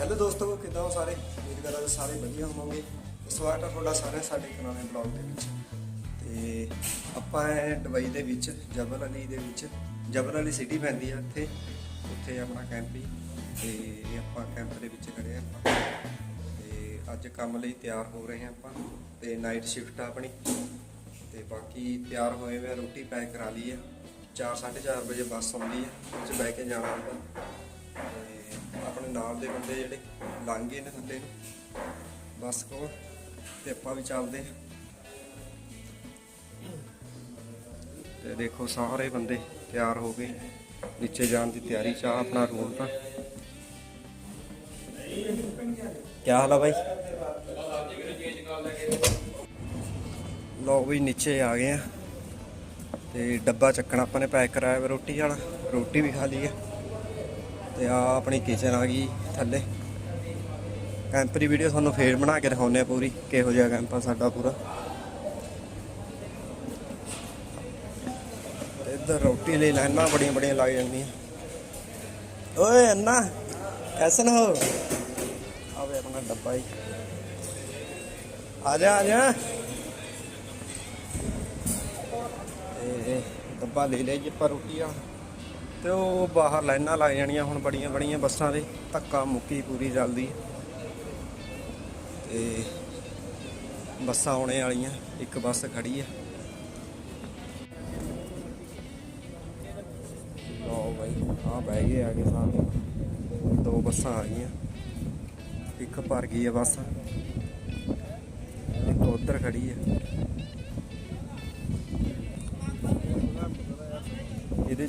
Hello ਦੋਸਤੋ, ਕਿੱਦਾਂ ਹੋ ਸਾਰੇ? ਉਮੀਦ ਕਰਦਾ ਦੇ ਸਾਰੇ ਵਧੀਆ ਹੋਵੋਗੇ। ਸਵਾਗਤ ਹੈ ਤੁਹਾਡਾ ਸਾਰਿਆਂ ਸਾਡੇ ਕਨਾਲੇ ਬਲੌਗ ਦੇ ਵਿੱਚ। ਤੇ ਆਪਾਂ ਹੈ ਦੁਬਈ ਦੇ ਵਿੱਚ, ਜਬਲ ਅਲੀ ਦੇ ਵਿੱਚ, ਜਬਲ ਅਲੀ ਸਿਟੀ ਪੈਂਦੀ ਆ ਇੱਥੇ। ਉੱਥੇ ਆਪਣਾ ਕੈਂਪ ਹੀ ਤੇ ਆਪਾਂ ਕੈਂਪ ਦੇ ਵਿੱਚ ਖੜੇ ਆ ਆਪਾਂ। ਤੇ ਅੱਜ ਕੰਮ ਲਈ ਤਿਆਰ ਹੋ ਰਹੇ ਹਾਂ ਆਪਾਂ। ਤੇ ਨਾਈਟ ਸ਼ਿਫਟ ਆ ਆਪਣੀ। ਤੇ ਬਾਕੀ ਤਿਆਰ ਹੋਏ ਹੋਏ ਰੋਟੀ ਪੈਕ ਕਰਾ ਲਈ ਆ। 4:30 ਵਜੇ ਬੱਸ ਆਉਂਦੀ ਆ। ਉਹ 'ਚ ਬਹਿ ਕੇ ਜਾਣਾ ਆਪਾਂ। ਆਪਣੇ ਨਾਲ ਦੇ ਬੰਦੇ ਜਿਹੜੇ ਲੰਘ ਗਏ ਨੇ ਥੱਲੇ ਨੂੰ। ਬੱਸ ਕੋਲ ਤੇ ਆਪਾਂ ਵੀ ਚੱਲਦੇ ਤੇ ਦੇਖੋ ਸਾਰੇ ਬੰਦੇ ਤਿਆਰ ਹੋ ਗਏ। ਨੀਚੇ ਜਾਣ ਦੀ ਤਿਆਰੀ ਚ ਆ ਆਪਣਾ ਰੂਮ ਤਾਂ। ਕੀ ਹਾਲ ਆ ਬਾਈ? ਲੋ ਵੀ ਨੀਚੇ ਆ ਗਏ ਆ। ਤੇ ਡੱਬਾ ਚੱਕਣਾ ਆਪਾਂ ਨੇ ਪੈਕ ਕਰਾਇਆ ਵਾ ਰੋਟੀ ਵਾਲਾ। ਰੋਟੀ ਵੀ ਖਾ ਲਈ ਹੈ ਤੇ ਆ ਆਪਣੀ ਕਿਚਨ ਆ ਗਈ ਥੱਲੇ। ਕੈਂਪ ਦੀ ਵੀਡੀਓ ਤੁਹਾਨੂੰ ਫੇਰ ਬਣਾ ਕੇ ਦਿਖਾਉਂਦੇ ਆ ਪੂਰੀ, ਕਿਹੋ ਜਿਹਾ ਕੈਂਪ ਆ ਸਾਡਾ ਪੂਰਾ। ਇੱਧਰ ਰੋਟੀ ਲਈ ਲਾਈਨਾਂ ਬੜੀਆਂ ਬੜੀਆਂ ਲੱਗ ਜਾਂਦੀਆਂ। ਓਏ ਅੰਨਾ ਕੈਸਨ ਹੋ। ਆਵੇ ਆਪਣਾ ਡੱਬਾ ਹੀ। ਆ ਜਾ ਆ ਜਾ। ਇਹ ਡੱਬਾ ਲੈ ਲਿਆ ਜੀ ਆਪਾਂ ਰੋਟੀ ਆ ਤੇ ਉਹ ਬਾਹਰ ਲਾਈਨਾਂ ਲੱਗ ਜਾਣੀਆਂ ਹੁਣ ਬੜੀਆਂ ਬੜੀਆਂ ਬੱਸਾਂ ਦੇ, ਧੱਕਾ ਮੁੱਕੀ ਪੂਰੀ ਚੱਲਦੀ। ਤੇ ਬੱਸਾਂ ਆਉਣੇ ਵਾਲੀਆਂ, ਇੱਕ ਬੱਸ ਖੜੀ ਆ। ਲਓ ਬਾਈ ਆ ਬਹਿ ਗਏ ਆ ਗਏ ਸਾਰੇ ਦੋ ਬੱਸਾਂ ਆ ਗਈਆਂ। ਇੱਕ ਭਰ ਗਈ ਆ ਬੱਸ। ਇੱਕ ਉਧਰ ਖੜੀ ਆ।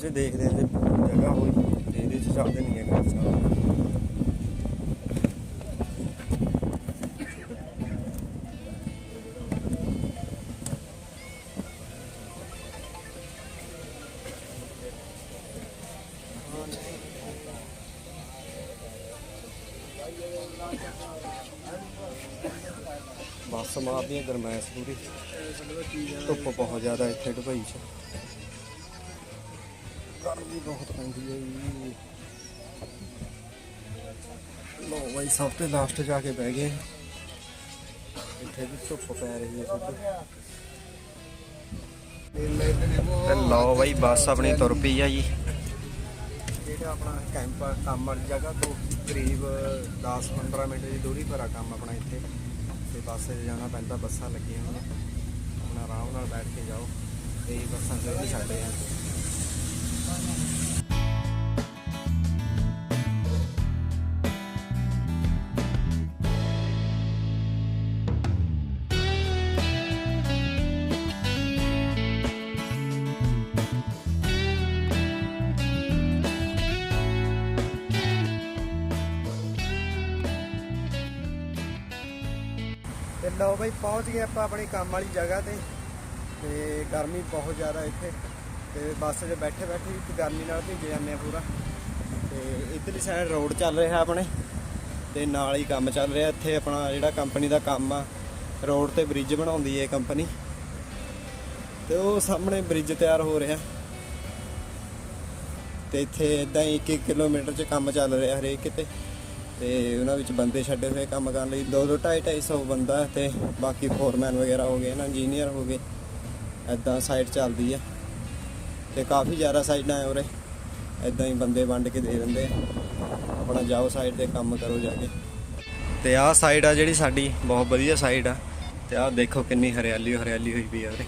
ਇਹਦੇ ਦੇਖਦੇ ਹਾਂ ਜੇ ਜਗ੍ਹਾ ਹੋਈ ਤੇ ਇਹਦੇ 'ਚ ਚੱਲਦੇ ਨਹੀਂ ਹੈਗਾ ਸਾਰਾ ਬੱਸ ਮਾਰਦੀਆਂ ਗਰਮੈਸ਼ ਪੂਰੀ। ਧੁੱਪ ਬਹੁਤ ਜ਼ਿਆਦਾ ਇੱਥੇ ਦੁਬਈ 'ਚ। ਗਰਮੀ ਬਹੁਤ ਪੈਂਦੀ ਹੈ ਜੀ। ਲੋ ਬਾਈ, ਸਭ ਤੋਂ ਲਾਸਟ ਜਾ ਕੇ ਬਹਿ ਗਏ। ਇੱਥੇ ਵੀ ਧੁੱਪ ਪੈ ਰਹੀ ਹੈ ਸਿੱਧੀ ਲਓ ਬਾਈ, ਬੱਸ ਆਪਣੀ ਤੁਰ ਪਈ ਆ ਜੀ। ਜਿਹੜਾ ਆਪਣਾ ਕੈਂਪ ਕੰਮ ਵਾਲੀ ਜਗ੍ਹਾ ਤੋਂ ਕਰੀਬ 10-15 ਮਿੰਟ ਦੀ ਦੂਰੀ ਪਰ ਆ ਕੰਮ ਆਪਣਾ ਇੱਥੇ। ਤੇ ਬੱਸ 'ਚ ਜਾਣਾ ਪੈਂਦਾ, ਬੱਸਾਂ ਲੱਗੀਆਂ ਹੋਈਆਂ। ਆਪਣਾ ਆਰਾਮ ਨਾਲ ਬੈਠ ਕੇ ਜਾਓ। ਤੇ ਬੱਸਾਂ ਜਿਹੜੇ ਛੱਡੇ ਆ। ਤੇ ਲਓ ਬਈ, ਪਹੁੰਚ ਗਏ ਆਪਾਂ ਆਪਣੀ ਕੰਮ ਵਾਲੀ ਜਗ੍ਹਾ ਤੇ ਤੇ ਗਰਮੀ ਬਹੁਤ ਜ਼ਿਆਦਾ ਇੱਥੇ। ਤੇ ਬੱਸ 'ਚ ਬੈਠੇ ਬੈਠੇ ਇੱਕ ਗਰਮੀ ਨਾਲ ਭਿੱਜ ਜਾਂਦੇ ਆ ਪੂਰਾ। ਤੇ ਇਧਰਲੀ ਸਾਈਡ ਰੋਡ ਚੱਲ ਰਿਹਾ ਆਪਣੇ, ਤੇ ਨਾਲ ਹੀ ਕੰਮ ਚੱਲ ਰਿਹਾ ਇੱਥੇ ਆਪਣਾ ਜਿਹੜਾ ਕੰਪਨੀ ਦਾ ਕੰਮ ਆ ਰੋਡ ਤੇ ਬ੍ਰਿਜ ਬਣਾਉਂਦੀ ਹੈ ਕੰਪਨੀ ਤੇ ਉਹ ਸਾਹਮਣੇ ਬ੍ਰਿਜ ਤਿਆਰ ਹੋ ਰਿਹਾ। ਤੇ ਇੱਥੇ ਇਦਾਂ ਹੀ 1 ਕਿਲੋਮੀਟਰ 'ਚ ਕੰਮ ਚੱਲ ਰਿਹਾ ਹਰੇਕ ਕਿਤੇ। ਤੇ ਉਹਨਾਂ ਵਿੱਚ ਬੰਦੇ ਛੱਡੇ ਹੋਏ ਕੰਮ ਕਰਨ ਲਈ। 2 2 2.5 250 ਬੰਦਾ ਹੈ ਤੇ ਬਾਕੀ ਫੋਰਮੈਨ ਵਗੈਰਾ ਹੋ ਗਏ ਨਾ ਇੰਜੀਨੀਅਰ ਹੋ ਗਏ। ਐਦਾਂ ਸਾਈਡ ਚੱਲਦੀ ਆ। ਤੇ ਕਾਫੀ ਜ਼ਿਆਦਾ ਸਾਈਡਾਂ ਹੈ ਉਰੇ। ਐਦਾਂ ਹੀ ਬੰਦੇ ਵੰਡ ਕੇ ਦੇ ਦਿੰਦੇ ਆ। ਆਪਣਾ ਜਾਓ ਸਾਈਡ ਤੇ ਕੰਮ ਕਰੋ ਜਾ ਕੇ। ਤੇ ਆਹ ਸਾਈਡ ਆ ਜਿਹੜੀ ਸਾਡੀ, ਬਹੁਤ ਵਧੀਆ ਸਾਈਡ ਆ। ਤੇ ਆਹ ਦੇਖੋ ਕਿੰਨੀ ਹਰਿਆਲੀ ਹਰਿਆਲੀ ਹੋਈ ਪਈ ਆ ਉਰੇ।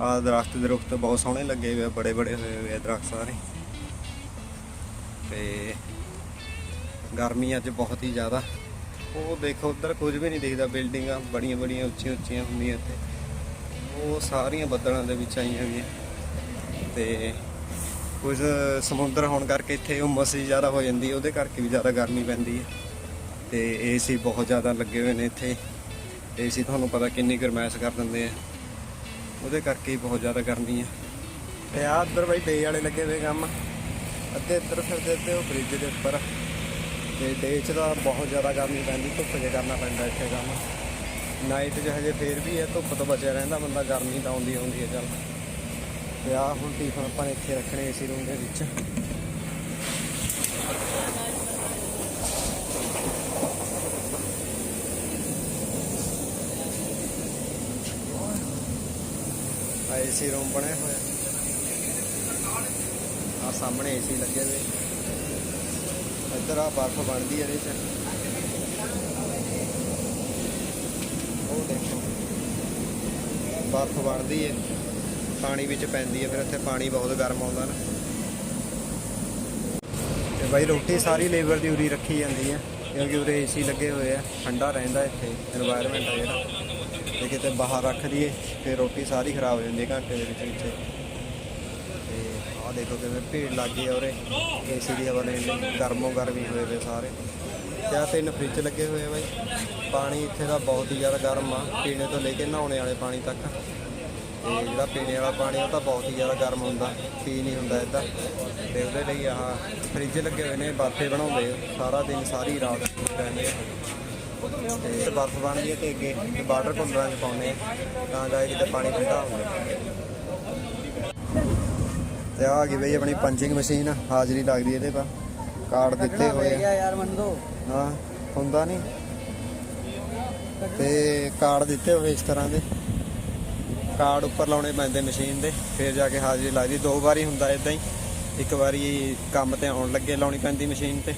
ਆਹ ਦਰਖਤ ਦਰਖਤ ਬਹੁਤ ਸੋਹਣੇ ਲੱਗੇ ਹੋਏ ਆ, ਬੜੇ ਬੜੇ ਹੋਏ ਹੋਏ ਆ ਦਰਖਤ ਸਾਰੇ। ਤੇ ਗਰਮੀ ਅੱਜ ਬਹੁਤ ਹੀ ਜ਼ਿਆਦਾ। ਉਹ ਦੇਖੋ, ਉਧਰ ਕੁਝ ਵੀ ਨਹੀਂ ਦਿਖਦਾ ਬਿਲਡਿੰਗਾਂ ਬੜੀਆਂ ਬੜੀਆਂ ਉੱਚੀਆਂ ਉੱਚੀਆਂ ਹੁੰਦੀਆਂ ਤੇ ਉਹ ਸਾਰੀਆਂ ਬੱਦਲਾਂ ਦੇ ਵਿੱਚ ਆਈਆਂ ਹੋਈਆਂ। ਤੇ ਕੁਝ ਸਮੁੰਦਰ ਹੋਣ ਕਰਕੇ ਇੱਥੇ ਉਮਸ ਹੀ ਜ਼ਿਆਦਾ ਹੋ ਜਾਂਦੀ ਹੈ ਉਹਦੇ ਕਰਕੇ ਵੀ ਜ਼ਿਆਦਾ ਗਰਮੀ ਪੈਂਦੀ ਹੈ। ਤੇ ਏਸੀ ਬਹੁਤ ਜ਼ਿਆਦਾ ਲੱਗੇ ਹੋਏ ਨੇ ਇੱਥੇ। ਏਸੀ ਤੁਹਾਨੂੰ ਪਤਾ ਕਿੰਨੀ ਗਰਮੈਸ਼ ਕਰ ਦਿੰਦੇ ਆ। ਉਹਦੇ ਕਰਕੇ ਹੀ ਬਹੁਤ ਜ਼ਿਆਦਾ ਗਰਮੀ ਹੈ ਤੇ ਆ ਉੱਧਰ ਬਈ ਡੇ ਵਾਲੇ ਲੱਗੇ ਹੋਏ ਕੰਮ। ਅੱਧੇ ਇੱਧਰ ਫਿਰਦੇ ਤੇ ਉਹ ਬ੍ਰਿਜ ਦੇ ਉੱਪਰ। ਤੇ ਡੇ 'ਚ ਤਾਂ ਬਹੁਤ ਜ਼ਿਆਦਾ ਗਰਮੀ ਪੈਂਦੀ, ਧੁੱਪ 'ਚ ਕਰਨਾ ਪੈਂਦਾ ਇੱਥੇ ਕੰਮ। ਨਾਈਟ 'ਚ ਹਜੇ ਫੇਰ ਵੀ ਹੈ, ਧੁੱਪ ਤੋਂ ਬਚਿਆ ਰਹਿੰਦਾ ਬੰਦਾ, ਗਰਮੀ ਤਾਂ ਆਉਂਦੀ ਆਉਂਦੀ ਹੈ, ਚੱਲ। ਤੇ ਆ, ਹੁਣ ਟੀਫਨ ਆਪਾਂ ਨੇ ਇੱਥੇ ਰੱਖਣੇ ਏਸੀ ਰੂਮ ਦੇ ਵਿੱਚ। ਆ ਏਸੀ ਰੂਮ ਬਣਿਆ ਹੋਇਆ। ਆ ਸਾਹਮਣੇ ਏਸੀ ਲੱਗੇ ਹੋਏ। ਇੱਧਰ ਆ ਬਰਫ਼ ਬਣਦੀ ਹੈ ਇਹਦੇ ਚ। ਉਹ ਦੇਖੋ। ਬਰਫ਼ ਬਣਦੀ ਹੈ ਪਾਣੀ ਵਿੱਚ ਪੈਂਦੀ ਹੈ, ਫਿਰ ਇੱਥੇ ਪਾਣੀ ਬਹੁਤ ਗਰਮ ਆਉਂਦਾ ਨਾ। ਤੇ ਬਾਈ ਰੋਟੀ ਸਾਰੀ ਲੇਬਰ ਦੀ ਉਰੀ ਰੱਖੀ ਜਾਂਦੀ ਹੈ, ਕਿਉਂਕਿ ਉਰੇ ਏਸੀ ਲੱਗੇ ਹੋਏ ਆ, ਠੰਡਾ ਰਹਿੰਦਾ ਇੱਥੇ এনवायरमेंट ਹੈ ਜਿਹੜਾ। ਤੇ ਕਿਤੇ ਬਾਹਰ ਰੱਖ ਦਈਏ ਤੇ ਰੋਟੀ ਸਾਰੀ ਖਰਾਬ ਹੋ ਜਾਂਦੀ ਹੈ ਘੰਟੇ ਦੇ ਵਿੱਚ ਇੱਥੇ ਤੇ ਆਹ ਦੇਖੋ ਕਿਵੇਂ ਭੀੜ ਲੱਗ ਗਈ ਔਰੇ ਏਸੀ ਦੀ ਹਵਾ ਲੈਣ ਲਈ ਗਰਮੋ ਗਰਮੀ ਹੋਏ ਵੇ ਸਾਰੇ। ਤੇ ਆ ਤਿੰਨ ਫ੍ਰਿਜ ਲੱਗੇ ਹੋਏ ਆ ਬਾਈ। ਪਾਣੀ ਇੱਥੇ ਦਾ ਬਹੁਤ ਹੀ ਜ਼ਿਆਦਾ ਗਰਮ ਆ, ਪੀਣੇ ਤੋਂ ਲੈ ਕੇ ਨਹਾਉਣੇ ਵਾਲੇ ਪਾਣੀ ਤੱਕ। ਤੇ ਜਿਹੜਾ ਪੀਣੇ ਵਾਲਾ ਪਾਣੀ ਉਹ ਤਾਂ ਬਹੁਤ ਹੀ ਜ਼ਿਆਦਾ ਗਰਮ ਹੁੰਦਾ ਪੀ ਨਹੀਂ ਹੁੰਦਾ ਇਦਾਂ। ਤੇ ਉਹਦੇ ਲਈ ਆਹ ਫ੍ਰਿਜ ਲੱਗੇ ਹੋਏ ਨੇ ਬਰਫੇ ਬਣਾਉਂਦੇ। ਸਾਰਾ ਦਿਨ ਸਾਰੀ ਰਾਤ ਰਹਿੰਦੇ ਤੇ ਬਰਫ ਬਣਦੀ ਹੈ ਤੇ ਅੱਗੇ ਵਾਟਰ ਕੂਲਰਾਂ 'ਚ ਪਾਉਂਦੇ ਤਾਂ ਜਾ ਕੇ ਕਿਤੇ ਪਾਣੀ ਠੰਡਾ ਹੋਵੇ। ਤੇ ਆ ਗਈ ਬਈ ਆਪਣੀ ਪੰਚਿੰਗ ਮਸ਼ੀਨ ਹਾਜ਼ਰੀ ਲੱਗਦੀ ਇਹਦੇ ਪਾ ਕਾਰਡ ਦਿੱਤੇ ਹੋਏ ਆ। ਯਾਰ ਮੰਨ ਹਾਂ ਹੁੰਦਾ ਨਹੀਂ ਤੇ ਕਾਰਡ ਦਿੱਤੇ ਹੋਏ ਇਸ ਤਰ੍ਹਾਂ ਦੇ। ਕਾਰਡ ਉੱਪਰ ਲਾਉਣੇ ਪੈਂਦੇ ਮਸ਼ੀਨ ਦੇ, ਫਿਰ ਜਾ ਕੇ ਹਾਜ਼ਰੀ ਲੱਗਦੀ ਦੋ। ਵਾਰੀ ਹੁੰਦਾ ਇਦਾਂ ਹੀ, ਇੱਕ ਵਾਰੀ ਕੰਮ ਤੇ ਆਉਣ ਲੱਗੇ ਲਾਉਣੀ ਪੈਂਦੀ ਮਸ਼ੀਨ ਤੇ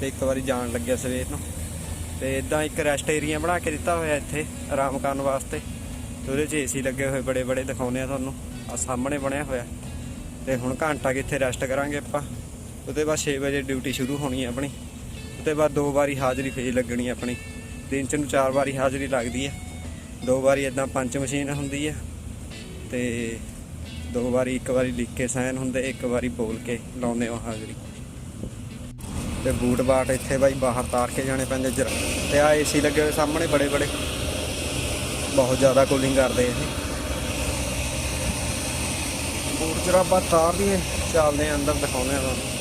ਤੇ ਇੱਕ ਵਾਰੀ ਜਾਣ ਲੱਗਿਆ ਸਵੇਰ ਨੂੰ। ਤੇ ਇਦਾਂ ਇੱਕ ਰੈਸਟ ਏਰੀਆ ਬਣਾ ਕੇ ਦਿੱਤਾ ਹੋਇਆ ਇੱਥੇ, ਆਰਾਮ ਕਰਨ ਵਾਸਤੇ। ਤੇ ਉਹਦੇ 'ਚ ਏਸੀ ਲੱਗੇ ਹੋਏ ਬੜੇ ਬੜੇ ਦਿਖਾਉਂਦੇ ਆ ਤੁਹਾਨੂੰ ਆ ਸਾਹਮਣੇ ਬਣਿਆ ਹੋਇਆ। ਤੇ ਹੁਣ ਘੰਟਾ ਕਿੱਥੇ ਰੈਸਟ ਕਰਾਂਗੇ ਆਪਾਂ। ਉਹਦੇ ਬਾਅਦ 6 ਵਜੇ ਡਿਊਟੀ ਸ਼ੁਰੂ ਹੋਣੀ ਹੈ ਆਪਣੀ। ਉਹਦੇ ਬਾਅਦ ਦੋ ਵਾਰੀ ਹਾਜ਼ਰੀ ਫੇਰ ਲੱਗਣੀ ਆਪਣੀ। ਦਿਨ ਚ ਨੂੰ ਚਾਰ ਵਾਰੀ ਹਾਜ਼ਰੀ ਲੱਗਦੀ ਹੈ ਦੋ ਵਾਰੀ ਇਦਾਂ ਪੰਜ ਮਸ਼ੀਨ ਹੁੰਦੀ ਹੈ ਤੇ ਦੋ ਵਾਰੀ, ਇੱਕ ਵਾਰੀ ਲਿਖ ਕੇ ਸਾਈਨ ਹੁੰਦੇ, ਇੱਕ ਵਾਰੀ ਬੋਲ ਕੇ ਲਾਉਂਦੇ ਹੋ ਹਾਜ਼ਰੀ। ਤੇ ਬੂਟ ਬਾਟ ਇੱਥੇ ਬਾਈ ਬਾਹਰ ਤਾਰ ਕੇ ਜਾਣੇ ਪੈਂਦੇ ਜਰਾ। ਤੇ ਆ ਏਸੀ ਲੱਗੇ ਹੋਏ ਸਾਹਮਣੇ ਬੜੇ ਬੜੇ। ਬਹੁਤ ਜ਼ਿਆਦਾ ਕੂਲਿੰਗ ਕਰਦੇ ਇਹ। ਬੂਟ ਜਰਾਬਾਂ ਤਾਰ ਦੀਆਂ ਚੱਲਦੇ ਆ ਅੰਦਰ ਦਿਖਾਉਂਦੇ ਆ ਤੁਹਾਨੂੰ।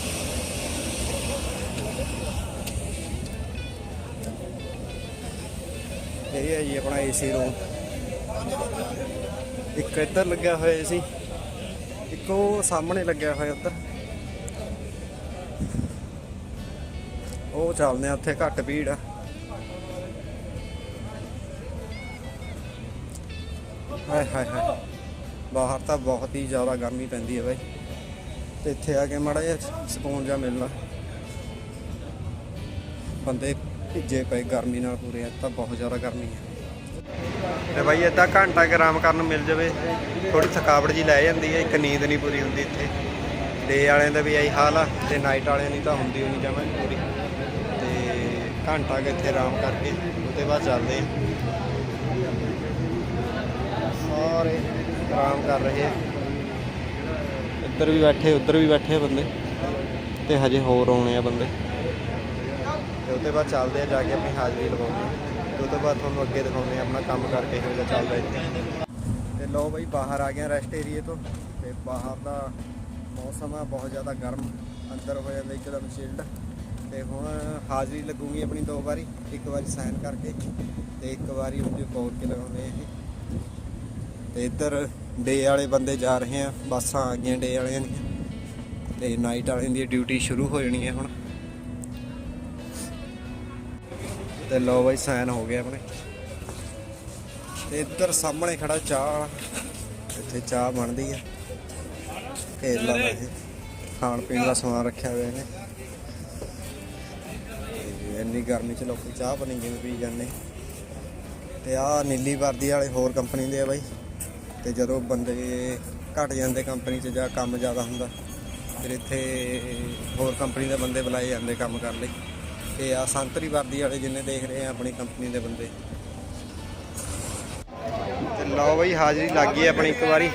ਇਹ ਹੈ ਜੀ ਆਪਣਾ ਏਸੀ ਰੂਮ ਇੱਕ ਇੱਧਰ ਲੱਗਿਆ ਹੋਇਆ ਸੀ ਇੱਕ ਉਹ ਸਾਹਮਣੇ ਲੱਗਿਆ ਹੋਇਆ ਉੱਧਰ। ਉਹ ਚੱਲਦੇ ਆ, ਉੱਥੇ ਘੱਟ ਭੀੜ ਆ। ਹਾਏ ਹਾਏ ਹਾਏ। ਬਾਹਰ ਤਾਂ ਬਹੁਤ ਹੀ ਜ਼ਿਆਦਾ ਗਰਮੀ ਪੈਂਦੀ ਹੈ ਬਾਈ। ਤੇ ਇੱਥੇ ਆ ਕੇ ਮਾੜਾ ਜਿਹਾ ਸਕੂਨ ਜਿਹਾ ਮਿਲਣਾ। ਬੰਦੇ ਭਿੱਜੇ ਪਏ ਗਰਮੀ ਨਾਲ ਪੂਰੇ ਅੱਜ ਤਾਂ ਬਹੁਤ ਜ਼ਿਆਦਾ ਗਰਮੀ ਹੈ ਤੇ ਬਾਈ ਏਦਾਂ ਘੰਟਾ ਕੁ ਆਰਾਮ ਕਰਨ ਨੂੰ ਮਿਲ ਜਾਵੇ। ਥੋੜੀ ਥਕਾਵਟ ਜੀ ਲੈ ਜਾਂਦੀ ਹੈ, ਇੱਕ ਨੀਂਦ ਨਹੀਂ ਪੂਰੀ ਹੁੰਦੀ ਇੱਥੇ। ਡੇ ਵਾਲਿਆਂ ਦਾ ਵੀ ਆਈ ਹਾਲ ਆ, ਤੇ ਨਾਈਟ ਵਾਲਿਆਂ ਦੀ ਤਾਂ ਹੁੰਦੀ ਹੋਣੀ ਜਮਾਂ ਨੀ ਪੂਰੀ। ਤੇ ਘੰਟਾ ਕੁ ਇੱਥੇ ਆਰਾਮ ਕਰਕੇ, ਉਹਦੇ ਬਾਅਦ ਚੱਲਦੇ ਆ। ਸਾਰੇ ਆਰਾਮ ਕਰ ਰਹੇ ਆ। ਇੱਧਰ ਵੀ ਬੈਠੇ, ਉੱਧਰ ਵੀ ਬੈਠੇ ਬੰਦੇ। ਤੇ ਹਜੇ ਹੋਰ ਆਉਣੇ ਆ ਬੰਦੇ। ਤੇ ਉਹਦੇ ਬਾਅਦ ਚੱਲਦੇ ਆ, ਜਾ ਕੇ ਆਪਣੀ ਹਾਜ਼ਰੀ ਲਗਾਉਂਦੇ ਆ। ਉਹ ਤੋਂ ਬਾਅਦ ਤੁਹਾਨੂੰ ਅੱਗੇ ਦਿਖਾਉਂਦੇ ਆ ਆਪਣਾ ਕੰਮ ਕਰਕੇ ਕਿਹੋ ਜਿਹਾ ਚੱਲਦਾ ਇੱਥੇ। ਤੇ ਲਓ ਬਈ, ਬਾਹਰ ਆ ਗਿਆ ਰੈਸਟ ਏਰੀਏ ਤੋਂ। ਤੇ ਬਾਹਰ ਦਾ ਮੌਸਮ ਆ, ਬਹੁਤ ਜ਼ਿਆਦਾ ਗਰਮ। ਅੰਦਰ ਹੋ ਜਾਂਦਾ ਇੱਕਦਮ ਚਿਲਡ ਤੇ ਹੁਣ ਹਾਜ਼ਰੀ ਲੱਗੂਗੀ ਆਪਣੀ ਦੋ ਵਾਰੀ। ਇੱਕ ਵਾਰੀ ਸਾਈਨ ਕਰਕੇ ਤੇ ਇੱਕ ਵਾਰੀ ਉਹਦੇ ਕੋਲ ਕੇ ਲਗਾਉਂਦੇ ਆ ਇਹ। ਤੇ ਇੱਧਰ ਡੇ ਵਾਲੇ ਬੰਦੇ ਜਾ ਰਹੇ ਆ। ਬੱਸਾਂ ਆ ਗਈਆਂ ਡੇ ਵਾਲਿਆਂ ਦੀਆਂ। ਤੇ ਨਾਈਟ ਵਾਲਿਆਂ ਦੀ ਡਿਊਟੀ ਸ਼ੁਰੂ ਹੋ ਜਾਣੀ ਹੈ ਹੁਣ। ਤੇ ਲਓ ਬਾਈ, ਸਾਈਨ ਹੋ ਗਏ ਆਪਣੇ। ਤੇ ਇੱਧਰ ਸਾਹਮਣੇ ਖੜਾ ਚਾਹ ਇੱਥੇ ਚਾਹ ਬਣਦੀ ਆ। ਕੇਲਾ ਦਾ ਇਹ ਖਾਣ ਪੀਣ ਦਾ ਸਮਾਨ ਰੱਖਿਆ ਹੋਇਆ ਇਹਨੇ। ਇੰਨੀ ਗਰਮੀ ਚ ਲੋਕੀ ਚਾਹ ਬਣੀ ਜਿਵੇਂ ਪੀ ਜਾਂਦੇ। ਤੇ ਆਹ ਨੀਲੀ ਵਰਦੀ ਵਾਲੇ ਹੋਰ ਕੰਪਨੀ ਦੇ ਆ ਬਾਈ। ਤੇ ਜਦੋਂ ਬੰਦੇ ਘਟ ਜਾਂਦੇ ਕੰਪਨੀ 'ਚ ਜਾਂ ਕੰਮ ਜ਼ਿਆਦਾ ਹੁੰਦਾ, ਫਿਰ ਇੱਥੇ ਹੋਰ ਕੰਪਨੀ ਦੇ ਬੰਦੇ ਬੁਲਾਏ ਜਾਂਦੇ ਕੰਮ ਕਰਨ ਲਈ। ਤੇ ਆ ਸੰਤਰੀ ਵਰਦੀ ਵਾਲੇ ਜਿੰਨੇ ਦੇਖ ਰਹੇ ਆ ਆਪਣੀ ਕੰਪਨੀ ਦੇ ਬੰਦੇ। ਤੇ ਲਓ ਬਈ, ਹਾਜ਼ਰੀ ਲੱਗ ਗਈ ਆਪਣੀ ਇੱਕ ਵਾਰੀ।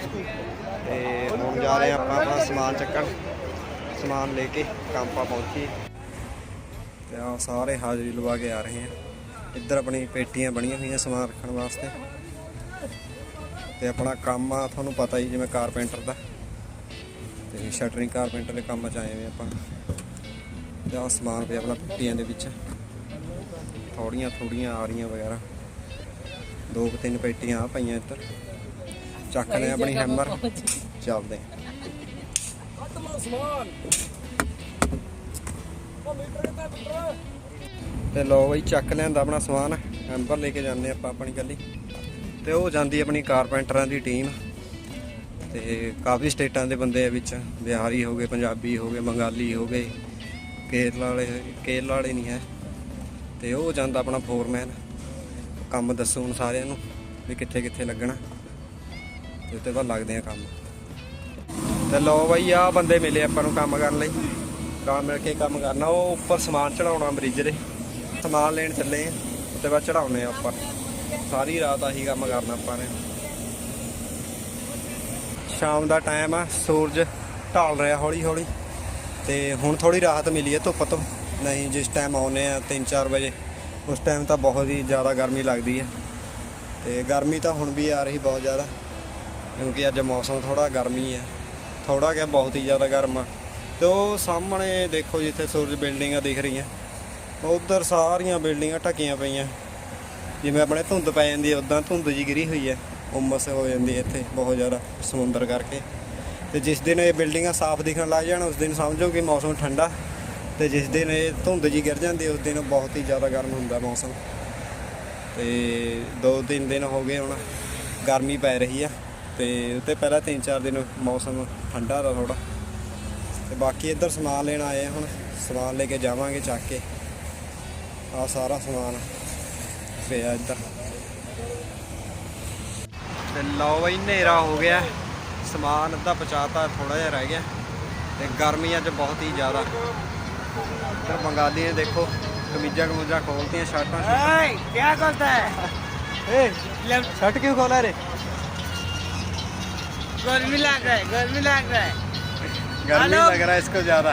ਤੇ ਹੁਣ ਜਾ ਰਹੇ ਆਪਾਂ ਆਪਣਾ ਸਮਾਨ ਚੱਕਣ। ਸਮਾਨ ਲੈ ਕੇ ਕੰਪਾ ਪਹੁੰਚੀ ਤੇ ਆ ਸਾਰੇ ਹਾਜ਼ਰੀ ਲਵਾ ਕੇ ਆ ਰਹੇ ਆ। ਇੱਧਰ ਆਪਣੀ ਪੇਟੀਆਂ ਬਣੀਆਂ ਹੋਈਆਂ ਸਮਾਨ ਰੱਖਣ ਵਾਸਤੇ। ਤੇ ਆਪਣਾ ਕੰਮ ਆ, ਤੁਹਾਨੂੰ ਪਤਾ ਹੀ ਜਿਵੇਂ ਕਾਰਪੈਂਟਰ ਦਾ। ਤੇ ਸ਼ਟਰਿੰਗ ਕਾਰਪੈਂਟਰ ਦੇ ਕੰਮ 'ਚ ਆਏ ਹੋਏ ਆਪਾਂ। ਤੇ ਸਮਾਨ ਪਿਆ ਆਪਣਾ ਪੇਟੀਆਂ ਦੇ ਵਿੱਚ। ਥੋੜੀਆਂ ਥੋੜੀਆਂ ਆ ਰਹੀਆਂ ਵਗੈਰਾ। ਦੋ ਕੁ ਤਿੰਨ ਪੇਟੀਆਂ ਆ ਪਈਆਂ ਇੱਧਰ। ਚੱਕ ਲੈ ਆਪਣੀ ਹੈਮਰ ਚੱਲਦੇ। ਤੇ ਲੋ ਬਈ ਚੱਕ ਲਿਆਂਦਾ ਆਪਣਾ ਸਮਾਨ। ਹੈਮਰ ਲੈ ਕੇ ਜਾਂਦੇ ਆਪਾਂ ਆਪਣੀ ਗੱਲੀ। ਤੇ ਉਹ ਜਾਂਦੀ ਆਪਣੀ ਕਾਰਪੈਂਟਰਾਂ ਦੀ ਟੀਮ ਤੇ ਕਾਫੀ ਸਟੇਟਾਂ ਦੇ ਬੰਦੇ ਆ ਵਿੱਚ। ਬਿਹਾਰੀ ਹੋ ਗਏ ਪੰਜਾਬੀ ਹੋ ਗਏ ਬੰਗਾਲੀ ਹੋ ਗਏ। ਕੇਰਲਾ ਵਾਲੇ ਕੇਰਲਾ ਵਾਲੇ ਨਹੀਂ ਹੈ। ਤੇ ਉਹ ਜਾਂਦਾ ਆਪਣਾ ਫੋਰਮੈਨ ਕੰਮ ਦੱਸੋ ਹੁਣ ਸਾਰਿਆਂ ਨੂੰ ਵੀ ਕਿੱਥੇ ਕਿੱਥੇ ਲੱਗਣਾ। ਤੇ ਉੱਤੇ ਬਾਅਦ ਲੱਗਦੇ ਆ ਕੰਮ। ਤੇ ਲਓ ਬਾਈ ਆ ਬੰਦੇ ਮਿਲੇ ਆਪਾਂ ਨੂੰ ਕੰਮ ਕਰਨ ਲਈ। ਨਾਲ ਮਿਲ ਕੇ ਕੰਮ ਕਰਨਾ। ਉਹ ਉੱਪਰ ਸਮਾਨ ਚੜਾਉਣਾ ਬ੍ਰਿਜ ਦੇ। ਸਮਾਨ ਲੈਣ ਚੱਲੇ ਆ। ਉੱਤੇ ਬਾਅਦ ਚੜਾਉਨੇ ਆ ਉੱਪਰ ਸਾਰੀ ਰਾਤ ਆਹੀ ਕੰਮ ਕਰਨਾ ਆਪਾਂ ਨੇ। ਸ਼ਾਮ ਦਾ ਟਾਈਮ ਆ। ਸੂਰਜ ਢਲ ਰਿਹਾ ਹੌਲੀ ਹੌਲੀ ਤੇ ਹੁਣ ਥੋੜੀ ਰਾਹਤ ਮਿਲੀ ਹੈ, ਧੁੱਪ ਤੋਂ। ਨਹੀਂ, ਜਿਸ ਟਾਈਮ ਆਉਨੇ ਆ 3-4 ਵਜੇ, ਉਸ ਟਾਈਮ ਤਾਂ ਬਹੁਤ ਹੀ ਜ਼ਿਆਦਾ ਗਰਮੀ ਲੱਗਦੀ ਹੈ। ਤੇ ਗਰਮੀ ਤਾਂ ਹੁਣ ਵੀ ਆ ਰਹੀ ਬਹੁਤ ਜ਼ਿਆਦਾ, ਕਿਉਂਕਿ ਅੱਜ ਮੌਸਮ ਥੋੜਾ ਗਰਮੀ ਹੈ। ਥੋੜਾ ਕਿ ਬਹੁਤ ਹੀ ਜ਼ਿਆਦਾ ਗਰਮ ਆ। ਤੇ ਉਹ ਸਾਹਮਣੇ ਦੇਖੋ ਜਿੱਥੇ ਸੂਰਜ ਬਿਲਡਿੰਗਾਂ ਦਿਖ ਰਹੀਆਂ। ਉਧਰ ਸਾਰੀਆਂ ਬਿਲਡਿੰਗਾਂ ਢੱਕੀਆਂ ਪਈਆਂ। ਜਿਵੇਂ ਆਪਣੇ ਧੁੰਦ ਪੈ ਜਾਂਦੀ ਹੈ ਉਦਾਂ ਧੁੰਦ ਜੀ ਗਿਰੀ ਹੋਈ ਹੈ। ਉਮਸ ਹੋ ਜਾਂਦੀ ਹੈ ਇੱਥੇ ਬਹੁਤ ਜ਼ਿਆਦਾ ਸਮੁੰਦਰ ਕਰਕੇ। ਤੇ ਜਿਸ ਦਿਨ ਇਹ ਬਿਲਡਿੰਗਾਂ ਸਾਫ਼ ਦਿਖਣ ਲੱਗ ਜਾਣ, ਉਸ ਦਿਨ ਸਮਝੋ ਕਿ ਮੌਸਮ ਠੰਡਾ। ਤੇ ਜਿਸ ਦਿਨ ਇਹ ਧੁੰਦ ਜੀ ਗਿਰ ਜਾਂਦੀ, ਉਸ ਦਿਨ ਬਹੁਤ ਹੀ ਜ਼ਿਆਦਾ ਗਰਮ ਹੁੰਦਾ ਮੌਸਮ। ਤੇ ਦੋ ਤਿੰਨ ਦਿਨ ਹੋ ਗਏ ਹੁਣ ਗਰਮੀ ਪੈ ਰਹੀ ਆ, ਤੇ ਉੱਤੇ ਪਹਿਲਾਂ ਤਿੰਨ ਚਾਰ ਦਿਨ ਮੌਸਮ ਠੰਡਾ ਦਾ ਥੋੜਾ ਤੇ ਬਾਕੀ ਇੱਧਰ ਸਮਾਨ ਲੈਣ ਆਏ ਹੁਣ, ਸਮਾਨ ਲੈ ਕੇ ਜਾਵਾਂਗੇ ਚੱਕ ਕੇ। ਆ ਸਾਰਾ ਸਮਾਨ ਪਿਆ ਇੱਧਰ। ਤੇ ਲਓ ਬਈ, ਹਨੇਰਾ ਹੋ ਗਿਆ। ਸਮਾਨ ਅੱਧਾ ਪਹੁੰਚਾਤਾ ਥੋੜਾ ਜਿਹਾ ਰਹਿ ਗਿਆ ਤੇ ਗਰਮੀ ਅੱਜ ਬਹੁਤ ਹੀ ਜ਼ਿਆਦਾ ਇੱਧਰ ਬੰਗਾਲੀ ਨੇ ਦੇਖੋ ਕਮੀਜ਼ਾਂ ਕਮੂਜ਼ਾਂ ਖੋਲਤੀਆਂ ਸ਼ਰਟਾਂ Hey, क्या करता है ਏ ਸ਼ਰਟ ਕਿਉਂ ਖੋਲਾ ਰੇ गर्मी लग रहा है गर्मी लग रहा है गर्मी हेलो। लग रहा है इसको ज्यादा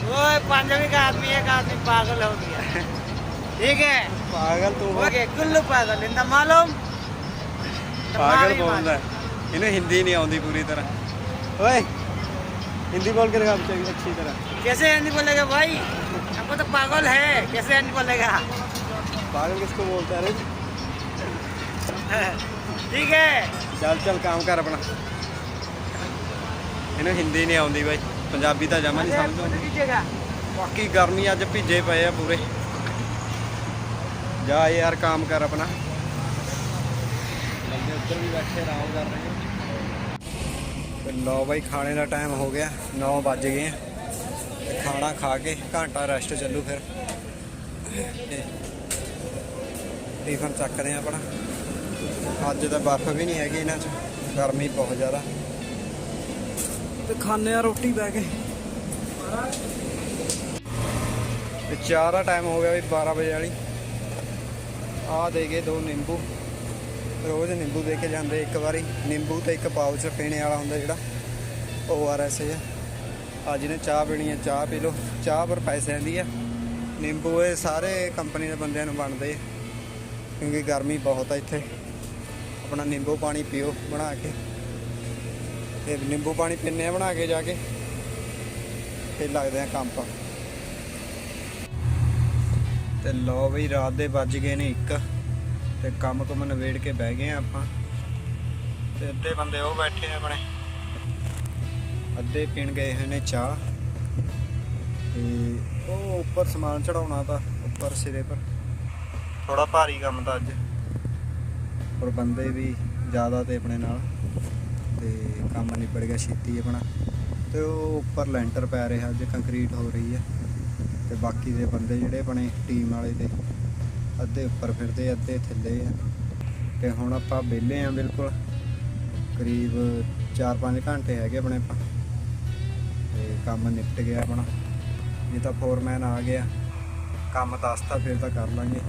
वो पंजाबी का आदमी एक आदमी पागल हो गया ठीक है ਪਾਗਲ ਤੂੰ ओके कुल्लू पागल इंदा मालूम ਪਾਗਲ ਬੋਲਦਾ ਹੈ। ਇਹਨੂੰ ਹਿੰਦੀ ਨਹੀਂ ਆਉਂਦੀ ਪੂਰੀ ਤਰ੍ਹਾਂ ਓਏ ਹਿੰਦੀ ਬੋਲ ਕੇ ਦਿਖਾ ਬੱਚੇ ਅੱਛੀ ਤਰ੍ਹਾਂ कैसे हिंदी बोलेगा भाई हमको तो पागल है कैसे हिंदी बोलेगा ਪਾਗਲ ਕਿਸਕੋ ਬੋਲਤਾ ਹੈ ਰੇ ठीक है ਚੱਲ ਚੱਲ ਕੰਮ ਕਰ ਆਪਣਾ ਇਹਨੂੰ ਹਿੰਦੀ ਨਹੀਂ ਆਉਂਦੀ ਬਾਈ ਪੰਜਾਬੀ ਤਾਂ ਜਮਾ ਨਹੀਂ ਸਮਝ ਆਉਂਦੀ कीजिएगा ਬਾਕੀ ਗਰਮੀ ਅੱਜ ਭਿੱਜੇ ਪਏ ਆ ਪੂਰੇ ਜਾ ਯਾਰ ਕੰਮ ਕਰ ਆਪਣਾ ਬੰਦੇ ਉੱਧਰ ਵੀ ਬੈਠੇ ਆਰਾਮ ਕਰ ਰਹੇ ਆ ਤੇ ਲਓ ਬਾਈ, ਖਾਣੇ ਦਾ ਟਾਈਮ ਹੋ ਗਿਆ 9 ਵੱਜ ਗਏ ਆ। ਖਾਣਾ ਖਾ ਕੇ ਘੰਟਾ ਰੈਸਟ ਚੱਲੂ ਫਿਰ। ਟਿਫਨ ਚੱਕਦੇ ਆ ਆਪਣਾ। ਅੱਜ ਤਾਂ ਬਰਫ਼ ਵੀ ਨਹੀਂ ਹੈਗੀ ਇਹਨਾਂ 'ਚ, ਗਰਮੀ ਬਹੁਤ ਜ਼ਿਆਦਾ। ਤੇ ਖਾਣੇ ਆ ਰੋਟੀ ਬਹਿ ਕੇ। ਤੇ ਚਾਹ ਦਾ ਟਾਈਮ ਹੋ ਗਿਆ ਵੀ 12 ਵਜੇ ਵਾਲੀ। ਆ ਦੇ ਗਏ ਦੋ ਨਿੰਬੂ। ਰੋਜ਼ ਨਿੰਬੂ ਦੇ ਕੇ ਜਾਂਦੇ, ਇੱਕ ਵਾਰੀ ਨਿੰਬੂ ਤੇ ਇੱਕ ਪਾਊਚ ਪੀਣੇ ਵਾਲਾ ਹੁੰਦਾ ਜਿਹੜਾ, ਉਹ ਆਰ ਐਸ ਆ। ਅੱਜ ਨੇ ਚਾਹ ਪੀਣੀ ਹੈ ਚਾਹ ਪੀ ਲਓ। ਚਾਹ ਪਰ ਪੈਸੇ ਦੀ ਆ। ਨਿੰਬੂ ਇਹ ਸਾਰੇ ਕੰਪਨੀ ਦੇ ਬੰਦਿਆਂ ਨੂੰ ਬਣਦੇ ਕਿਉਂਕਿ ਗਰਮੀ ਬਹੁਤ ਆ ਇੱਥੇ। ਆਪਣਾ ਨਿੰਬੂ ਪਾਣੀ ਪੀਓ ਬਣਾ ਕੇ। ਤੇ ਨਿੰਬੂ ਪਾਣੀ ਪੀਂਦੇ ਆ ਬਣਾ ਕੇ ਜਾ ਕੇ। ਫਿਰ ਲੱਗਦੇ ਆ ਕੰਮ ਪਰ ਤੇ ਲੋ ਬਈ, ਰਾਤ ਦੇ ਵੱਜ ਗਏ ਨੇ ਇੱਕ। ਤੇ ਕੰਮ ਕੁਮ ਨਵੇੜ ਕੇ ਬਹਿ ਗਏ ਆ ਆਪਾਂ। ਤੇ ਅੱਧੇ ਬੰਦੇ ਉਹ ਬੈਠੇ ਨੇ ਆਪਣੇ। ਅੱਧੇ ਪੀਣ ਗਏ ਹੋਏ ਨੇ ਚਾਹ। ਤੇ ਉਹ ਉੱਪਰ ਸਮਾਨ ਚੜਾਉਣਾ ਤਾਂ, ਉੱਪਰ ਸਿਰੇ ਪਰ। ਥੋੜਾ ਭਾਰੀ ਕੰਮ ਤਾਂ ਅੱਜ। ਪਰ ਬੰਦੇ ਵੀ ਜ਼ਿਆਦਾ ਤੇ ਆਪਣੇ ਨਾਲ। ਤੇ ਕੰਮ ਨਿਬੜ ਗਿਆ ਛੇਤੀ ਆਪਣਾ। ਤੇ ਉਹ ਉੱਪਰ ਲੈਂਟਰ ਪੈ ਰਿਹਾ, ਅੱਜ ਕੰਕਰੀਟ ਹੋ ਰਹੀ ਹੈ ਤੇ ਬਾਕੀ ਦੇ ਬੰਦੇ ਜਿਹੜੇ ਆਪਣੇ ਟੀਮ ਵਾਲੇ ਦੇ ਅੱਧੇ ਉੱਪਰ ਫਿਰਦੇ, ਅੱਧੇ ਥੱਲੇ। ਆ ਤੇ ਹੁਣ ਆਪਾਂ ਵਿਹਲੇ ਆ ਬਿਲਕੁਲ। ਕਰੀਬ 4-5 ਘੰਟੇ ਹੈਗੇ ਆਪਣੇ ਆਪਾਂ। ਤੇ ਕੰਮ ਨਿਪਟ ਗਿਆ ਆਪਣਾ। ਜੇ ਤਾਂ ਫੋਰਮੈਨ ਆ ਗਿਆ। ਕੰਮ ਦੱਸਤਾ ਫਿਰ ਤਾਂ ਕਰ ਲਾਂਗੇ।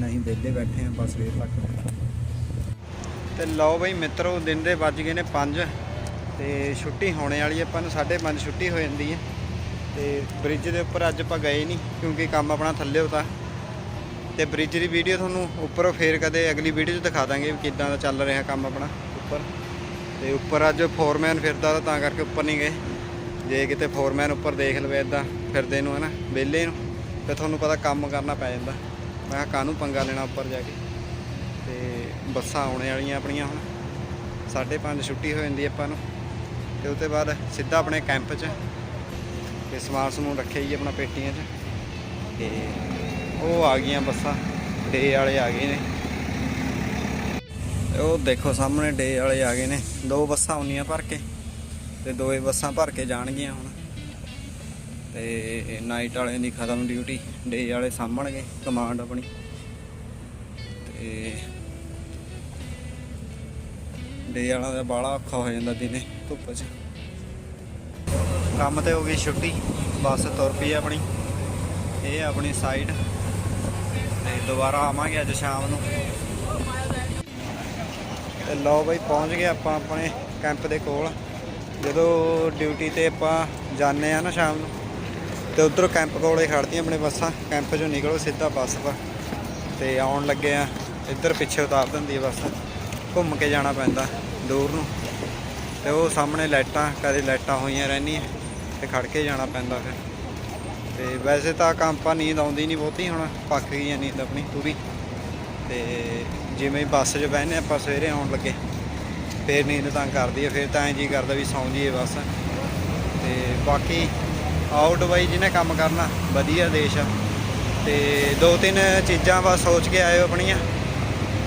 ਨਹੀਂ ਵਿਹਲੇ ਬੈਠੇ ਆ, ਬਸ ਸਵੇਰ ਤੱਕ ਤੇ ਲਓ ਬਈ ਮਿੱਤਰੋ, ਦਿਨ ਦੇ ਵੱਜ ਗਏ ਨੇ 5 ਤੇ ਛੁੱਟੀ ਹੋਣੇ ਵਾਲੀ ਹੈ ਆਪਾਂ ਨੂੰ 5:30 ਛੁੱਟੀ ਹੋ ਜਾਂਦੀ ਹੈ। ਤੇ ਬ੍ਰਿਜ ਦੇ ਉੱਪਰ ਅੱਜ ਆਪਾਂ ਗਏ ਨਹੀਂ, ਕਿਉਂਕਿ ਕੰਮ ਆਪਣਾ ਥੱਲੇ ਹੁੰਦਾ ਤੇ ਬ੍ਰਿਜ ਦੀ ਵੀਡੀਓ ਤੁਹਾਨੂੰ ਉੱਪਰੋਂ ਫੇਰ ਕਦੇ ਅਗਲੀ ਵੀਡੀਓ 'ਚ ਦਿਖਾ ਦਾਂਗੇ ਵੀ ਕਿੱਦਾਂ ਦਾ ਚੱਲ ਰਿਹਾ ਕੰਮ ਆਪਣਾ ਉੱਪਰ। ਤੇ ਉੱਪਰ ਅੱਜ ਫੋਰਮੈਨ ਫਿਰਦਾ ਤਾਂ ਕਰਕੇ ਉੱਪਰ ਨਹੀਂ ਗਏ। ਜੇ ਕਿਤੇ ਫੋਰਮੈਨ ਉੱਪਰ ਦੇਖ ਲਵੇ ਇਦਾਂ ਫਿਰਦੇ ਨੂੰ, ਹਨਾ, ਵਿਹਲੇ ਨੂੰ ਤੇ ਤੁਹਾਨੂੰ ਪਤਾ ਕੰਮ ਕਰਨਾ ਪੈ ਜਾਂਦਾ। ਮੈਂ ਕਿਹਾ ਕਾਹਨੂੰ ਪੰਗਾ ਲੈਣਾ ਉੱਪਰ ਜਾ ਕੇ? ਤੇ ਬੱਸਾਂ ਆਉਣੇ ਵਾਲੀਆਂ ਆਪਣੀਆਂ ਹੁਣ। 5:30 ਛੁੱਟੀ ਹੋ ਜਾਂਦੀ ਆਪਾਂ ਨੂੰ। ਤੇ ਉਸ ਤੋਂ ਬਾਅਦ ਸਿੱਧਾ ਆਪਣੇ ਕੈਂਪ 'ਚ। ਤੇ ਸਮਾਨ ਸਮੂਨ ਰੱਖਿਆ ਜੀ ਆਪਣਾ ਪੇਟੀਆਂ 'ਚ। ਤੇ ਉਹ ਆ ਗਈਆਂ ਬੱਸਾਂ, ਡੇ ਵਾਲੇ ਆ ਗਏ ਨੇ। ਉਹ ਦੇਖੋ ਸਾਹਮਣੇ ਡੇ ਵਾਲੇ ਆ ਗਏ ਨੇ। ਦੋ ਬੱਸਾਂ ਆਉਣੀਆਂ ਭਰ ਕੇ ਤੇ ਦੋਏ ਬੱਸਾਂ ਭਰ ਕੇ ਜਾਣਗੀਆਂ ਹੁਣ। ਤੇ ਨਾਈਟ ਵਾਲਿਆਂ ਦੀ ਖਤਮ ਡਿਊਟੀ ਡੇ ਵਾਲੇ ਸਾਂਭਣਗੇ, ਕਮਾਂਡ ਆਪਣੀ। ਤੇ ਡੇ ਵਾਲਾ ਦਾ ਬਾਲਾ ਔਖਾ ਹੋ ਜਾਂਦਾ ਦਿਨੇ ਧੁੱਪ 'ਚ। ਕੰਮ ਤੇ ਹੋ ਗਈ ਛੁੱਟੀ, ਬੱਸ ਤੁਰ ਪਈ ਆਪਣੀ। ਇਹ ਆਪਣੀ ਸਾਈਡ ਤੇ ਦੁਬਾਰਾ ਆਵਾਂਗੇ ਅੱਜ ਸ਼ਾਮ ਨੂੰ। ਤੇ ਲਓ ਬਈ, ਪਹੁੰਚ ਗਏ ਆਪਾਂ ਆਪਣੇ ਕੈਂਪ ਦੇ ਕੋਲ। ਜਦੋਂ ਡਿਊਟੀ ਤੇ ਆਪਾਂ ਜਾਂਦੇ ਆ ਨਾ ਸ਼ਾਮ ਨੂੰ, ਤੇ ਉਧਰੋਂ ਕੈਂਪ ਕੋਲੇ ਖੜਦੀਆਂ ਆਪਣੇ ਬੱਸਾਂ। ਕੈਂਪ ਚੋਂ ਨਿਕਲੋ ਸਿੱਧਾ ਬੱਸ ਪਰ। ਤੇ ਆਉਣ ਲੱਗੇ ਆ, ਇੱਧਰ ਪਿੱਛੇ ਉਤਾਰ ਦਿੰਦੀ ਹੈ ਬੱਸ। ਘੁੰਮ ਕੇ ਜਾਣਾ ਪੈਂਦਾ ਦੂਰ ਨੂੰ। ਤੇ ਉਹ ਸਾਹਮਣੇ ਲਾਈਟਾਂ, ਕਦੇ ਲਾਈਟਾਂ ਹੋਈਆਂ ਰਹਿੰਦੀਆਂ, ਤੇ ਖੜ ਕੇ ਜਾਣਾ ਪੈਂਦਾ ਫਿਰ। ਤੇ ਵੈਸੇ ਤਾਂ ਕੰਪਾ ਨੀਂਦ ਆਉਂਦੀ ਨਹੀਂ ਬਹੁਤੀ ਹੁਣ, ਪੱਕ ਗਈ ਹੈ ਨੀਂਦ ਆਪਣੀ ਪੂਰੀ। ਤੇ ਜਿਵੇਂ ਬੱਸ 'ਚ ਬਹਿਨੇ ਆਪਾਂ ਸਵੇਰੇ ਆਉਣ ਲੱਗੇ, ਫੇਰ ਨੀਂਦ ਤਾਂ ਕਰਦੀ ਹੈ ਫਿਰ ਤਾਂ ਐਂ ਜੀ ਕਰਦਾ ਵੀ ਸੌਂ ਜੀਏ ਬਸ। ਤੇ ਬਾਕੀ ਆਊਟ ਬਾਈ ਜਿਹਨੇ ਕੰਮ ਕਰਨਾ, ਵਧੀਆ ਦੇਸ਼ ਆ। ਤੇ ਦੋ ਤਿੰਨ ਚੀਜ਼ਾਂ ਬਸ ਸੋਚ ਕੇ ਆਇਓ ਆਪਣੀਆਂ,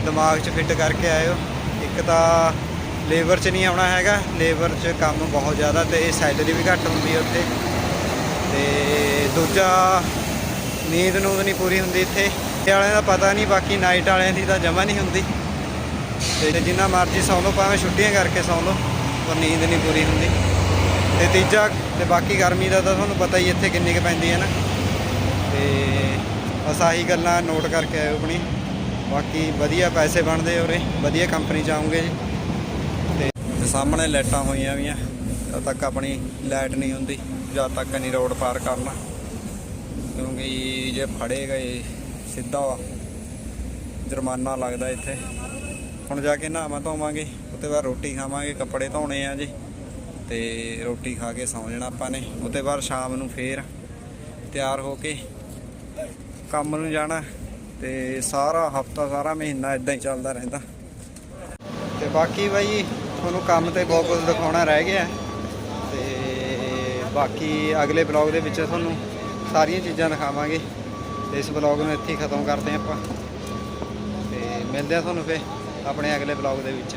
ਦਿਮਾਗ 'ਚ ਫਿੱਟ ਕਰਕੇ ਆਇਓ। ਇੱਕ ਤਾਂ ਲੇਬਰ 'ਚ ਨਹੀਂ ਆਉਣਾ ਹੈਗਾ ਲੇਬਰ 'ਚ ਕੰਮ ਬਹੁਤ ਜ਼ਿਆਦਾ ਤੇ ਸੈਲਰੀ ਵੀ ਘੱਟ ਹੁੰਦੀ ਹੈ ਉੱਥੇ। ਤੇ ਦੂਜਾ ਨੀਂਦ ਨੂੰਦ ਨਹੀਂ ਪੂਰੀ ਹੁੰਦੀ ਇੱਥੇ। ਇਹ ਵਾਲਿਆਂ ਦਾ ਪਤਾ ਨਹੀਂ, ਬਾਕੀ ਨਾਈਟ ਵਾਲਿਆਂ ਦੀ ਤਾਂ ਜਮਾ ਨਹੀਂ ਹੁੰਦੀ। ਤੇ ਜਿੰਨਾ ਮਰਜ਼ੀ ਸੌਂ ਲਓ, ਭਾਵੇਂ ਛੁੱਟੀਆਂ ਕਰਕੇ ਸੌਂ ਲਓ, ਪਰ ਨੀਂਦ ਨਹੀਂ ਪੂਰੀ ਹੁੰਦੀ। ਤੇ ਤੀਜਾ ਤੇ ਬਾਕੀ ਗਰਮੀ ਦਾ ਤਾਂ ਤੁਹਾਨੂੰ ਪਤਾ ਹੀ ਇੱਥੇ ਕਿੰਨੀ ਕੁ ਪੈਂਦੀ ਹੈ ਨਾ। ਤੇ ਬਸ ਆਹੀ ਗੱਲਾਂ ਨੋਟ ਕਰਕੇ ਆਇਓ ਆਪਣੀ। ਬਾਕੀ ਵਧੀਆ ਪੈਸੇ ਬਣਦੇ ਉਰੇ, ਵਧੀਆ ਕੰਪਨੀ ਚ ਆਉਂਗੇ ਜੀ। ਤੇ ਸਾਹਮਣੇ ਲਾਈਟਾਂ ਹੋਈਆਂ ਵੀਆਂ ਜਦ ਤੱਕ ਆਪਣੀ ਲਾਈਟ ਨਹੀਂ ਹੁੰਦੀ। ਜਦ ਤੱਕ ਨਹੀਂ ਰੋਡ ਪਾਰ ਕਰਨਾ। ਕਿਉਂਕਿ ਜੇ ਫੜੇ ਗਏ ਸਿੱਧਾ ਜੁਰਮਾਨਾ ਲੱਗਦਾ ਇੱਥੇ। ਹੁਣ ਜਾ ਕੇ ਨਹਾਵਾਂ ਧੋਵਾਂਗੇ, ਉੱਤੇ ਬਾਅਦ ਰੋਟੀ ਖਾਵਾਂਗੇ, ਕੱਪੜੇ ਧੋਣੇ ਆ ਜੀ। ਤੇ ਰੋਟੀ ਖਾ ਕੇ ਸੌਂ ਜਾਣਾ ਆਪਾਂ ਨੇ। ਉੱਤੇ ਬਾਅਦ ਸ਼ਾਮ ਨੂੰ ਫੇਰ ਤਿਆਰ ਹੋ ਕੇ ਕੰਮ ਨੂੰ ਜਾਣਾ। ਤੇ ਸਾਰਾ ਹਫਤਾ, ਸਾਰਾ ਮਹੀਨਾ ਇਦਾਂ ਹੀ ਚੱਲਦਾ ਰਹਿੰਦਾ। ਤੇ ਬਾਕੀ ਬਾਈ ਤੁਹਾਨੂੰ ਕੰਮ ਤੇ ਬਹੁਤ ਕੁਝ ਦਿਖਾਉਣਾ ਰਹਿ ਗਿਆ। ਬਾਕੀ ਅਗਲੇ ਬਲੌਗ ਦੇ ਵਿੱਚ ਤੁਹਾਨੂੰ ਸਾਰੀਆਂ ਚੀਜ਼ਾਂ ਦਿਖਾਵਾਂਗੇ। ਇਸ ਬਲੌਗ ਨੂੰ ਇੱਥੇ ਹੀ ਖਤਮ ਕਰਦੇ ਹਾਂ ਆਪਾਂ। ਤੇ ਮਿਲਦੇ ਆ ਤੁਹਾਨੂੰ ਫੇ ਆਪਣੇ ਅਗਲੇ ਬਲੌਗ ਦੇ ਵਿੱਚ।